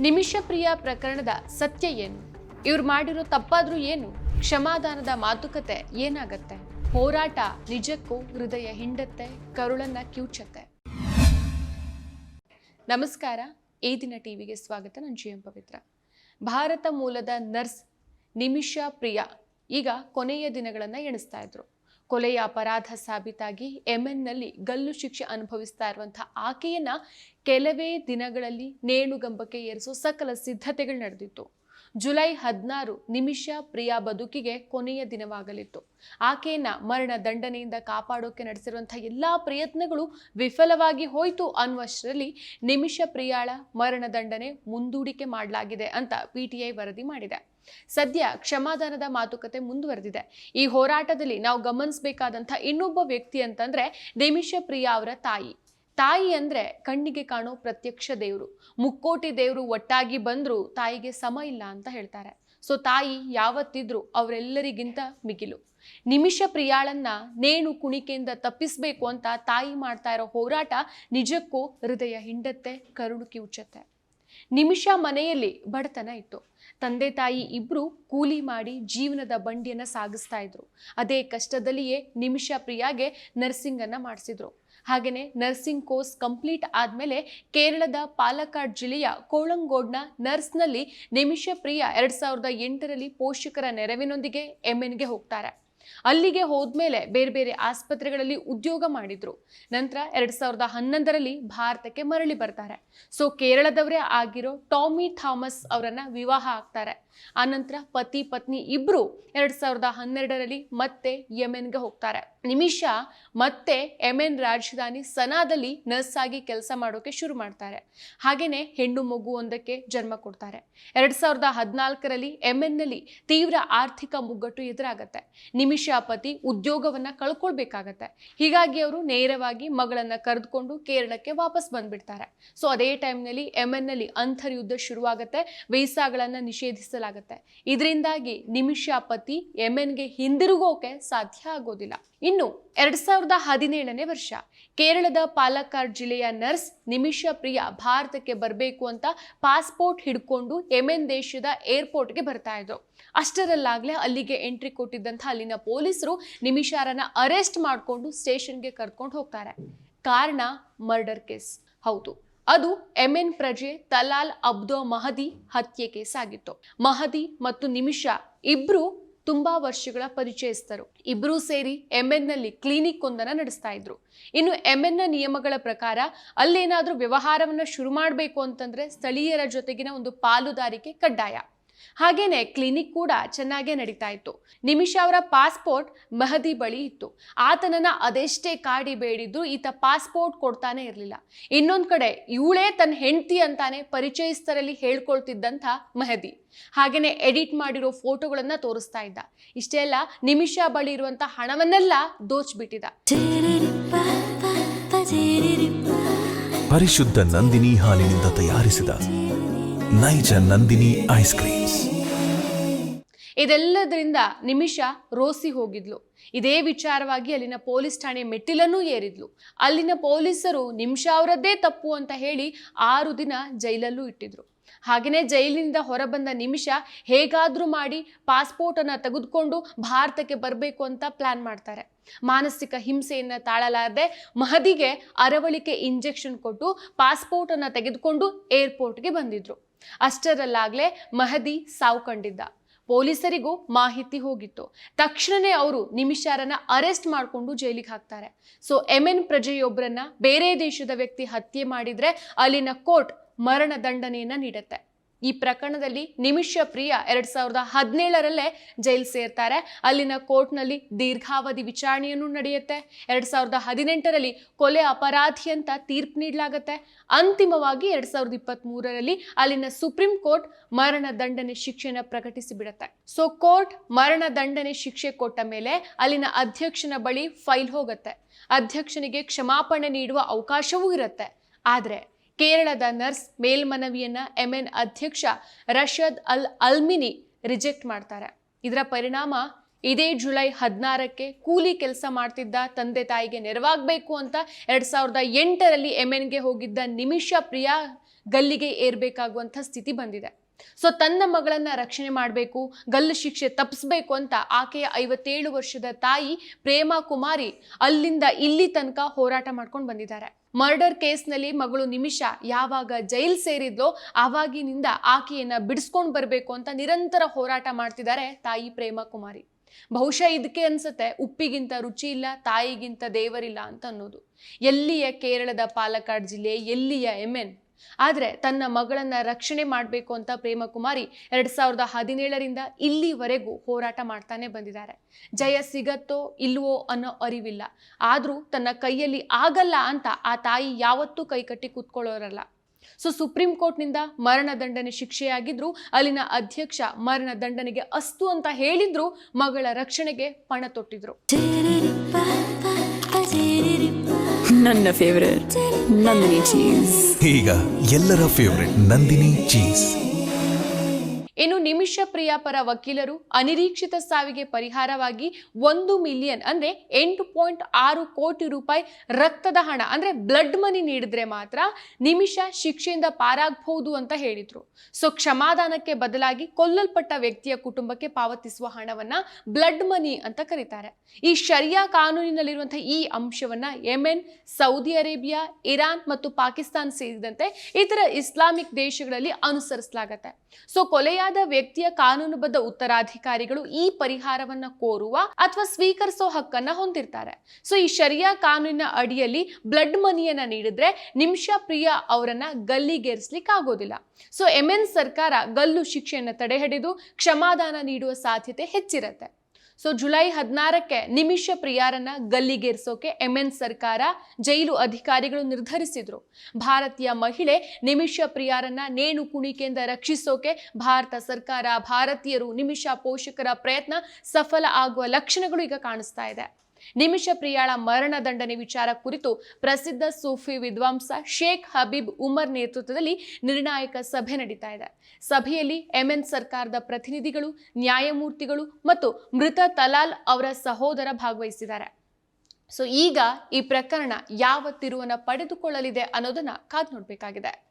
ನಿಮಿಷ ಪ್ರಿಯ ಪ್ರಕರಣದ ಸತ್ಯ ಏನು? ಇವ್ರು ಮಾಡಿರೋ ತಪ್ಪಾದ್ರೂ ಏನು? ಕ್ಷಮಾದಾನದ ಮಾತುಕತೆ ಏನಾಗತ್ತೆ? ಹೋರಾಟ ನಿಜಕ್ಕೂ ಹೃದಯ ಹಿಂಡತ್ತೆ, ಕರುಳನ್ನ ಕಿವುಚತ್ತೆ ನಮಸ್ಕಾರ, ಈ ದಿನ ಟಿವಿಗೆ ಸ್ವಾಗತ, ನಾನು ಜಿ ಎಂ ಪವಿತ್ರ. ಭಾರತ ಮೂಲದ ನರ್ಸ್ ನಿಮಿಷ ಪ್ರಿಯಾ ಈಗ ಕೊನೆಯ ದಿನಗಳನ್ನು ಎಣಿಸ್ತಾ ಇದ್ರು. ಕೊಲೆಯ ಅಪರಾಧ ಸಾಬೀತಾಗಿ ಎಂಎನ್ನಲ್ಲಿ ಗಲ್ಲು ಶಿಕ್ಷೆ ಅನುಭವಿಸ್ತಾ ಇರುವಂತಹ ಆಕೆಯನ್ನ ಕೆಲವೇ ದಿನಗಳಲ್ಲಿ ನೇಣುಗಂಬಕ್ಕೆ ಏರಿಸೋ ಸಕಲ ಸಿದ್ಧತೆಗಳು ನಡೆದಿತ್ತು. ಜುಲೈ ಹದಿನಾರು ನಿಮಿಷ ಪ್ರಿಯಾ ಬದುಕಿಗೆ ಕೊನೆಯ ದಿನವಾಗಲಿತ್ತು. ಆಕೆಯನ್ನ ಮರಣ ದಂಡನೆಯಿಂದ ಕಾಪಾಡೋಕೆ ನಡೆಸಿರುವಂತಹ ಎಲ್ಲಾ ಪ್ರಯತ್ನಗಳು ವಿಫಲವಾಗಿ ಹೋಯಿತು ಅನ್ನುವಷ್ಟರಲ್ಲಿ ನಿಮಿಷ ಪ್ರಿಯಾಳ ಮರಣ ದಂಡನೆ ಮುಂದೂಡಿಕೆ ಮಾಡಲಾಗಿದೆ ಅಂತ ಪಿಟಿಐ ವರದಿ ಮಾಡಿದೆ. ಸದ್ಯ ಕ್ಷಮಾದಾನದ ಮಾತುಕತೆ ಮುಂದುವರೆದಿದೆ. ಈ ಹೋರಾಟದಲ್ಲಿ ನಾವು ಗಮನಿಸಬೇಕಾದಂಥ ಇನ್ನೊಬ್ಬ ವ್ಯಕ್ತಿ ಅಂತಂದ್ರೆ ನಿಮಿಷ ಪ್ರಿಯಾ ಅವರ ತಾಯಿ. ತಾಯಿ ಅಂದ್ರೆ ಕಣ್ಣಿಗೆ ಕಾಣೋ ಪ್ರತ್ಯಕ್ಷ ದೇವರು. ಮುಕ್ಕೋಟಿ ದೇವರು ಒಟ್ಟಾಗಿ ಬಂದ್ರು ತಾಯಿಗೆ ಸಮ ಇಲ್ಲ ಅಂತ ಹೇಳ್ತಾರೆ. ಸೊ ತಾಯಿ ಯಾವತ್ತಿದ್ರು ಅವರೆಲ್ಲರಿಗಿಂತ ಮಿಗಿಲು. ನಿಮಿಷ ಪ್ರಿಯಾಳನ್ನ ನೇಣು ಕುಣಿಕೆಯಿಂದ ತಪ್ಪಿಸ್ಬೇಕು ಅಂತ ತಾಯಿ ಮಾಡ್ತಾ ಇರೋ ಹೋರಾಟ ನಿಜಕ್ಕೂ ಹೃದಯ ಹಿಂಡತ್ತೆ, ಕರುಣುಕಿ ಕಿವುಚತ್ತೆ ನಿಮಿಷ ಮನೆಯಲ್ಲಿ ಬಡತನ ಇತ್ತು. ತಂದೆ ತಾಯಿ ಇಬ್ಬರು ಕೂಲಿ ಮಾಡಿ ಜೀವನದ ಬಂಡಿಯನ್ನ ಸಾಗಿಸ್ತಾ ಇದ್ರು. ಅದೇ ಕಷ್ಟದಲ್ಲಿಯೇ ನಿಮಿಷ ಪ್ರಿಯಾಗೆ ನರ್ಸಿಂಗ್ ಅನ್ನ ಮಾಡಿಸಿದ್ರು. ಹಾಗೆಯೇ ನರ್ಸಿಂಗ್ ಕೋರ್ಸ್ ಕಂಪ್ಲೀಟ್ ಆದಮೇಲೆ ಕೇರಳದ ಪಾಲಕ್ಕಾಡ್ ಜಿಲ್ಲೆಯ ಕೋಳಂಗೋಡ್ನ ನರ್ಸ್ನಲ್ಲಿ ನಿಮಿಷ ಪ್ರಿಯ ಎರಡು ಸಾವಿರದ ಎಂಟರಲ್ಲಿ ಪೋಷಕರ ನೆರವಿನೊಂದಿಗೆ ಎಂಎನ್ಗೆ ಹೋಗ್ತಾರೆ. ಅಲ್ಲಿಗೆ ಹೋದ್ಮೇಲೆ ಬೇರೆ ಬೇರೆ ಆಸ್ಪತ್ರೆಗಳಲ್ಲಿ ಉದ್ಯೋಗ ಮಾಡಿದ್ರು. ನಂತರ ಎರಡ್ ಸಾವಿರದ ಹನ್ನೊಂದರಲ್ಲಿ ಭಾರತಕ್ಕೆ ಮರಳಿ ಬರ್ತಾರೆ. ಸೊ ಕೇರಳದವರೇ ಆಗಿರೋ ಟಾಮಿ ಥಾಮಸ್ ಅವರನ್ನ ವಿವಾಹ ಆಗ್ತಾರೆ. ಆನಂತರ ಪತಿ, ಪತ್ನಿ ಇಬ್ರು ಎರಡ್ ಸಾವಿರದ ಹನ್ನೆರಡರಲ್ಲಿ ಮತ್ತೆ ಯಮೆನ್ಗೆ ಹೋಗ್ತಾರೆ. ನಿಮಿಷ ಮತ್ತೆ ಯಮೆನ್ ರಾಜಧಾನಿ ಸನಾದಲ್ಲಿ ನರ್ಸ್ ಆಗಿ ಕೆಲಸ ಮಾಡೋಕೆ ಶುರು ಮಾಡ್ತಾರೆ. ಹಾಗೇನೆ ಹೆಣ್ಣು ಮಗು ಒಂದಕ್ಕೆ ಜನ್ಮ ಕೊಡ್ತಾರೆ. ಎರಡ್ ಸಾವಿರದ ಹದಿನಾಲ್ಕರಲ್ಲಿ ಯೆಮೆನ್ನಲ್ಲಿ ತೀವ್ರ ಆರ್ಥಿಕ ಮುಗ್ಗಟ್ಟು ಎದುರಾಗತ್ತೆ. ನಿಮಿಷ ಪತಿ ಉದ್ಯೋಗವನ್ನ ಕಳ್ಕೊಳ್ಬೇಕಾಗತ್ತೆ. ಹೀಗಾಗಿ ಅವರು ನೇರವಾಗಿ ಮಗಳನ್ನ ಕರೆದುಕೊಂಡು ಕೇರಳಕ್ಕೆ ವಾಪಸ್ ಬಂದ್ಬಿಡ್ತಾರೆ. ಸೊ ಅದೇ ಟೈಮ್ನಲ್ಲಿ ಯುದ್ಧ ಅಂತರ್ಯುದ್ಧ ಶುರುವಾಗತ್ತೆ. ವೀಸಾಗಳನ್ನ ನಿಷೇಧಿಸಲಾಗತ್ತೆ ಇದರಿಂದಾಗಿ ನಿಮಿಷ ಪತಿ ಯೆಮೆನ್ಗೆ ಹಿಂದಿರುಗೋಕೆ ಸಾಧ್ಯ ಆಗೋದಿಲ್ಲ. ಇನ್ನು ಎರಡ್ ಸಾವಿರದ ಹದಿನೇಳನೇ ವರ್ಷ, ಕೇರಳದ ಪಾಲಕ್ಕಾಡ್ ಜಿಲ್ಲೆಯ ನರ್ಸ್ ನಿಮಿಷ ಪ್ರಿಯ ಭಾರತಕ್ಕೆ ಬರಬೇಕು ಅಂತ ಪಾಸ್ಪೋರ್ಟ್ ಹಿಡ್ಕೊಂಡು ಯೆಮೆನ್ ದೇಶದ ಏರ್ಪೋರ್ಟ್ಗೆ ಬರ್ತಾ ಇದ್ರು. ಅಷ್ಟರಲ್ಲಾಗಲೇ ಅಲ್ಲಿಗೆ ಎಂಟ್ರಿ ಕೊಟ್ಟಿದ್ದಂಥ ಅಲ್ಲಿನ ಪೊಲೀಸರು ನಿಮಿಷಾರನ್ನ ಅರೆಸ್ಟ್ ಮಾಡಿಕೊಂಡು ಸ್ಟೇಷನ್ಗೆ ಕರ್ಕೊಂಡು ಹೋಗ್ತಾರೆ. ಕಾರಣ, ಮರ್ಡರ್ ಕೇಸ್. ಹೌದು. ಅದು ಎಮೆನ್ ಪ್ರಜೆ ತಲಾಲ್ ಅಬ್ದೋ ಮಹದಿ ಹತ್ಯೆ ಕೇಸ್ ಆಗಿತ್ತು ಮಹದಿ ಮತ್ತು ನಿಮಿಷ ಇಬ್ರು ತುಂಬಾ ವರ್ಷಗಳ ಪರಿಚಯಸ್ಥರು. ಇಬ್ರು ಸೇರಿ ಎಂಎನ್ನಲ್ಲಿ ಕ್ಲಿನಿಕ್ ಒಂದನ್ನ ನಡೆಸ್ತಾ ಇದ್ರು. ಇನ್ನು ಎಂಎನ್ನ ನಿಯಮಗಳ ಪ್ರಕಾರ ಅಲ್ಲೇನಾದ್ರೂ ವ್ಯವಹಾರವನ್ನ ಶುರು ಮಾಡಬೇಕು ಅಂತಂದ್ರೆ ಸ್ಥಳೀಯರ ಜೊತೆಗಿನ ಒಂದು ಪಾಲುದಾರಿಕೆ ಕಡ್ಡಾಯ. ಹಾಗೇನೆ ಕ್ಲಿನಿಕ್ ಕೂಡ ಚೆನ್ನಾಗೇ ನಡೀತಾ ಇತ್ತು. ನಿಮಿಷ ಅವರ ಪಾಸ್ಪೋರ್ಟ್ ಮಹದಿ ಬಳಿ ಇತ್ತು. ಆತನನ್ನ ಅದೆಷ್ಟೇ ಕಾಡಿ ಬೇಡಿದ್ರು ಈತ ಪಾಸ್ಪೋರ್ಟ್ ಕೊಡ್ತಾನೆ ಇರಲಿಲ್ಲ. ಇನ್ನೊಂದ್ ಕಡೆ ಇವಳೇ ತನ್ನ ಹೆಂಡತಿ ಅಂತಾನೆ ಪರಿಚಯಸ್ಥರಲ್ಲಿ ಹೇಳ್ಕೊಳ್ತಿದ್ದಂಥ ಮಹದಿ. ಹಾಗೇನೆ ಎಡಿಟ್ ಮಾಡಿರೋ ಫೋಟೋಗಳನ್ನ ತೋರಿಸ್ತಾ ಇದ್ದ. ಇಷ್ಟೇ ಅಲ್ಲ ನಿಮಿಷ ಬಳಿ ಇರುವಂತ ಹಣವನ್ನೆಲ್ಲ ದೋಚ್ಬಿಟ್ಟಿದ. ಪರಿಶುದ್ಧ ನಂದಿನಿ ಹಾಲಿನಿಂದ ತಯಾರಿಸಿದ ನೈಜ ನಂದಿನಿ ಐಸ್ ಕ್ರೀಮ್ಸ್ ಇದೆಲ್ಲದರಿಂದ ನಿಮಿಷ ರೋಸಿ ಹೋಗಿದ್ಲು. ಇದೇ ವಿಚಾರವಾಗಿ ಅಲ್ಲಿನ ಪೊಲೀಸ್ ಠಾಣೆ ಮೆಟ್ಟಿಲನ್ನೂ ಏರಿದ್ಲು. ಅಲ್ಲಿನ ಪೊಲೀಸರು ನಿಮಿಷ ಅವರದ್ದೇ ತಪ್ಪು ಅಂತ ಹೇಳಿ ಆರು ದಿನ ಜೈಲಲ್ಲೂ ಇಟ್ಟಿದ್ರು. ಹಾಗೆಯೇ ಜೈಲಿನಿಂದ ಹೊರಬಂದ ನಿಮಿಷ ಹೇಗಾದ್ರೂ ಮಾಡಿ ಪಾಸ್ಪೋರ್ಟ್ ಅನ್ನ ತೆಗೆದುಕೊಂಡು ಭಾರತಕ್ಕೆ ಬರಬೇಕು ಅಂತ ಪ್ಲಾನ್ ಮಾಡ್ತಾರೆ. ಮಾನಸಿಕ ಹಿಂಸೆಯನ್ನು ತಾಳಲಾರದೆ ಮಹದಿಗೆ ಅರವಳಿಕೆ ಇಂಜೆಕ್ಷನ್ ಕೊಟ್ಟು ಪಾಸ್ಪೋರ್ಟ್ ಅನ್ನ ತೆಗೆದುಕೊಂಡು ಏರ್ಪೋರ್ಟ್ಗೆ ಬಂದಿದ್ರು. ಅಷ್ಟರಲ್ಲಾಗ್ಲೇ ಮಹದಿ ಸಾವು ಕಂಡಿದ್ದ. ಪೊಲೀಸರಿಗೂ ಮಾಹಿತಿ ಹೋಗಿತ್ತು. ತಕ್ಷಣನೇ ಅವರು ನಿಮಿಷಾರನ್ನ ಅರೆಸ್ಟ್ ಮಾಡಿಕೊಂಡು ಜೈಲಿಗೆ ಹಾಕ್ತಾರೆ. ಸೊ ಎಮೆನ್ ಪ್ರಜೆಯೊಬ್ಬರನ್ನ ಬೇರೆ ದೇಶದ ವ್ಯಕ್ತಿ ಹತ್ಯೆ ಮಾಡಿದ್ರೆ ಅಲ್ಲಿನ ಕೋರ್ಟ್ ಮರಣ ದಂಡನೆಯನ್ನು ನೀಡುತ್ತೆ. ಈ ಪ್ರಕರಣದಲ್ಲಿ ನಿಮಿಷ ಪ್ರಿಯ ಎರಡ್ ಸಾವಿರದ ಹದಿನೇಳರಲ್ಲೇ ಜೈಲು ಸೇರ್ತಾರೆ. ಅಲ್ಲಿನ ಕೋರ್ಟ್ನಲ್ಲಿ ದೀರ್ಘಾವಧಿ ವಿಚಾರಣೆಯನ್ನು ನಡೆಯುತ್ತೆ. ಎರಡ್ ಸಾವಿರದ ಹದಿನೆಂಟರಲ್ಲಿ ಕೊಲೆ ಅಪರಾಧಿ ಅಂತ ತೀರ್ಪು ನೀಡಲಾಗುತ್ತೆ. ಅಂತಿಮವಾಗಿ ಎರಡ್ ಸಾವಿರದ ಇಪ್ಪತ್ತ್ ಮೂರರಲ್ಲಿ ಅಲ್ಲಿನ ಸುಪ್ರೀಂ ಕೋರ್ಟ್ ಮರಣ ದಂಡನೆ ಶಿಕ್ಷೆನ ಪ್ರಕಟಿಸಿ ಬಿಡುತ್ತೆ. ಸೊ ಕೋರ್ಟ್ ಮರಣ ದಂಡನೆ ಶಿಕ್ಷೆ ಕೊಟ್ಟ ಮೇಲೆ ಅಲ್ಲಿನ ಅಧ್ಯಕ್ಷನ ಬಳಿ ಫೈಲ್ ಹೋಗುತ್ತೆ. ಅಧ್ಯಕ್ಷನಿಗೆ ಕ್ಷಮಾಪಣೆ ನೀಡುವ ಅವಕಾಶವೂ ಇರುತ್ತೆ. ಆದ್ರೆ ಕೇರಳದ ನರ್ಸ್ ಮೇಲ್ಮನವಿಯನ್ನ ಎಂಎನ್ ಅಧ್ಯಕ್ಷ ರಷದ್ ಅಲ್ ಅಲ್ಮಿನಿ ರಿಜೆಕ್ಟ್ ಮಾಡ್ತಾರೆ. ಇದರ ಪರಿಣಾಮ ಇದೇ ಜುಲೈ ಹದಿನಾರಕ್ಕೆ ಕೂಲಿ ಕೆಲಸ ಮಾಡ್ತಿದ್ದ ತಂದೆ ತಾಯಿಗೆ ನೆರವಾಗಬೇಕು ಅಂತ ಎರಡ್ ಸಾವಿರದ ಎಂಟರಲ್ಲಿ ಎಂಎನ್ಗೆ ಹೋಗಿದ್ದ ನಿಮಿಷ ಪ್ರಿಯಾ ಗಲ್ಲಿಗೆ ಏರ್ಬೇಕಾಗುವಂಥ ಸ್ಥಿತಿ ಬಂದಿದೆ. ಸೊ ತನ್ನ ಮಗಳನ್ನ ರಕ್ಷಣೆ ಮಾಡಬೇಕು, ಗಲ್ಲು ಶಿಕ್ಷೆ ತಪ್ಪಿಸ್ಬೇಕು ಅಂತ ಆಕೆಯ ಐವತ್ತೇಳು ವರ್ಷದ ತಾಯಿ ಪ್ರೇಮಾ ಕುಮಾರಿ ಅಲ್ಲಿಂದ ಇಲ್ಲಿ ತನಕ ಹೋರಾಟ ಮಾಡ್ಕೊಂಡು ಬಂದಿದ್ದಾರೆ. ಮರ್ಡರ್ ಕೇಸ್ನಲ್ಲಿ ಮಗಳು ನಿಮಿಷ ಯಾವಾಗ ಜೈಲ್ ಸೇರಿದ್ಲೋ ಆವಾಗಿನಿಂದ ಆಕೆಯನ್ನ ಬಿಡಿಸ್ಕೊಂಡು ಬರಬೇಕು ಅಂತ ನಿರಂತರ ಹೋರಾಟ ಮಾಡ್ತಿದ್ದಾರೆ ತಾಯಿ ಪ್ರೇಮ ಕುಮಾರಿ. ಬಹುಶಃ ಇದಕ್ಕೆ ಅನ್ಸುತ್ತೆ, ಉಪ್ಪಿಗಿಂತ ರುಚಿ ಇಲ್ಲ, ತಾಯಿಗಿಂತ ದೇವರಿಲ್ಲ ಅಂತ ಅನ್ನೋದು. ಎಲ್ಲಿಯ ಕೇರಳದ ಪಾಲಕ್ಕಾಡ್ ಜಿಲ್ಲೆ, ಎಲ್ಲಿಯ ಎಮೆನ್ ಆದರೆ ತನ್ನ ಮಗಳನ್ನ ರಕ್ಷಣೆ ಮಾಡಬೇಕು ಅಂತ ಪ್ರೇಮಕುಮಾರಿ ಎರಡ್ ಸಾವಿರದ ಹದಿನೇಳರಿಂದ ಇಲ್ಲಿವರೆಗೂ ಹೋರಾಟ ಮಾಡ್ತಾನೆ ಬಂದಿದ್ದಾರೆ. ಜಯ ಸಿಗತ್ತೋ ಇಲ್ವೋ ಅನ್ನೋ ಅರಿವಿಲ್ಲ. ಆದರೂ ತನ್ನ ಕೈಯಲ್ಲಿ ಆಗಲ್ಲ ಅಂತ ಆ ತಾಯಿ ಯಾವತ್ತೂ ಕೈಕಟ್ಟಿ ಕೂತ್ಕೊಳ್ಳೋರಲ್ಲ. ಸೊ ಸುಪ್ರೀಂ ಕೋರ್ಟ್ನಿಂದ ಮರಣ ದಂಡನೆ ಶಿಕ್ಷೆಯಾಗಿದ್ರು, ಅಲ್ಲಿನ ಅಧ್ಯಕ್ಷ ಮರಣ ದಂಡನೆಗೆ ಅಸ್ತು ಅಂತ ಹೇಳಿದ್ರು, ಮಗಳ ರಕ್ಷಣೆಗೆ ಪಣ ತೊಟ್ಟಿದ್ರು. ನನ್ನ ಫೇವರೇಟ್ ನಂದಿನಿ ಚೀಸ್ ಈಗ ಎಲ್ಲರ ಫೇವ್ರೆಟ್ ನಂದಿನಿ ಚೀಸ್ ಇನ್ನು ನಿಮಿಷ ಪ್ರಿಯ ಪರ ವಕೀಲರು ಅನಿರೀಕ್ಷಿತ ಸಾವಿಗೆ ಪರಿಹಾರವಾಗಿ ಒಂದು ಮಿಲಿಯನ್ ಅಂದ್ರೆ ಎಂಟು ಪಾಯಿಂಟ್ ಆರು ಕೋಟಿ ರೂಪಾಯಿ ರಕ್ತದ ಹಣ, ಅಂದ್ರೆ ಬ್ಲಡ್ ಮನಿ ನೀಡಿದ್ರೆ ಮಾತ್ರ ನಿಮಿಷ ಶಿಕ್ಷೆಯಿಂದ ಪಾರಾಗಬಹುದು ಅಂತ ಹೇಳಿದ್ರು. ಸೊ ಕ್ಷಮಾದಾನಕ್ಕೆ ಬದಲಾಗಿ ಕೊಲ್ಲಲ್ಪಟ್ಟ ವ್ಯಕ್ತಿಯ ಕುಟುಂಬಕ್ಕೆ ಪಾವತಿಸುವ ಹಣವನ್ನ ಬ್ಲಡ್ ಮನಿ ಅಂತ ಕರೀತಾರೆ. ಈ ಶರಿಯಾ ಕಾನೂನಿನಲ್ಲಿರುವಂತಹ ಈ ಅಂಶವನ್ನ ಯೆಮೆನ್, ಸೌದಿ ಅರೇಬಿಯಾ, ಇರಾನ್ ಮತ್ತು ಪಾಕಿಸ್ತಾನ್ ಸೇರಿದಂತೆ ಇತರ ಇಸ್ಲಾಮಿಕ್ ದೇಶಗಳಲ್ಲಿ ಅನುಸರಿಸಲಾಗತ್ತೆ. ಸೊ ಕೊಲೆಯಾದ ವ್ಯಕ್ತಿಯ ಕಾನೂನುಬದ್ಧ ಉತ್ತರಾಧಿಕಾರಿಗಳು ಈ ಪರಿಹಾರವನ್ನ ಕೋರುವ ಅಥವಾ ಸ್ವೀಕರಿಸೋ ಹಕ್ಕನ್ನ ಹೊಂದಿರ್ತಾರೆ. ಸೊ ಈ ಶರಿಯಾ ಕಾನೂನಿನ ಅಡಿಯಲ್ಲಿ ಬ್ಲಡ್ ಮನಿಯನ್ನ ನೀಡಿದ್ರೆ ನಿಮಿಷ ಪ್ರಿಯಾ ಅವರನ್ನ ಗಲ್ಲಿಗೇರಿಸ್ಲಿಕ್ಕೆ ಆಗೋದಿಲ್ಲ ಸೊ ಎಮೆನ್ ಸರ್ಕಾರ ಗಲ್ಲು ಶಿಕ್ಷೆಯನ್ನು ತಡೆಹಿಡಿದು ಕ್ಷಮಾದಾನ ನೀಡುವ ಸಾಧ್ಯತೆ ಹೆಚ್ಚಿರತ್ತೆ. ಸೊ ಜುಲೈ ಹದಿನಾರಕ್ಕೆ ನಿಮಿಷ ಪ್ರಿಯಾರನ್ನ ಗಲ್ಲಿಗೇರಿಸೋಕೆ ಎಂಎನ್ ಸರ್ಕಾರ ಜೈಲು ಅಧಿಕಾರಿಗಳು ನಿರ್ಧರಿಸಿದ್ರು. ಭಾರತೀಯ ಮಹಿಳೆ ನಿಮಿಷ ಪ್ರಿಯಾರನ್ನ ನೇಣು ಕುಣಿಕೆಯಿಂದ ರಕ್ಷಿಸೋಕೆ ಭಾರತ ಸರ್ಕಾರ ಭಾರತೀಯರು ನಿಮಿಷ ಪೋಷಕರ ಪ್ರಯತ್ನ ಸಫಲ ಆಗುವ ಲಕ್ಷಣಗಳು ಈಗ ಕಾಣಿಸ್ತಾ ಇದೆ. ನಿಮಿಷ ಪ್ರಿಯಾಳ ಮರಣ ದಂಡನೆ ವಿಚಾರ ಕುರಿತು ಪ್ರಸಿದ್ಧ ಸೂಫಿ ವಿದ್ವಾಂಸ ಶೇಖ್ ಹಬೀಬ್ ಉಮರ್ ನೇತೃತ್ವದಲ್ಲಿ ನಿರ್ಣಾಯಕ ಸಭೆ ನಡೀತಾ ಇದೆ. ಸಭೆಯಲ್ಲಿ ಎಂಎನ್ ಸರ್ಕಾರದ ಪ್ರತಿನಿಧಿಗಳು, ನ್ಯಾಯಮೂರ್ತಿಗಳು ಮತ್ತು ಮೃತ ತಲಾಲ್ ಅವರ ಸಹೋದರ ಭಾಗವಹಿಸಿದ್ದಾರೆ. ಸೊ, ಈಗ ಈ ಪ್ರಕರಣ ಯಾವ ತಿರುವನ್ನು ಪಡೆದುಕೊಳ್ಳಲಿದೆ ಅನ್ನೋದನ್ನ ಕಾದ್ ನೋಡ್ಬೇಕಾಗಿದೆ.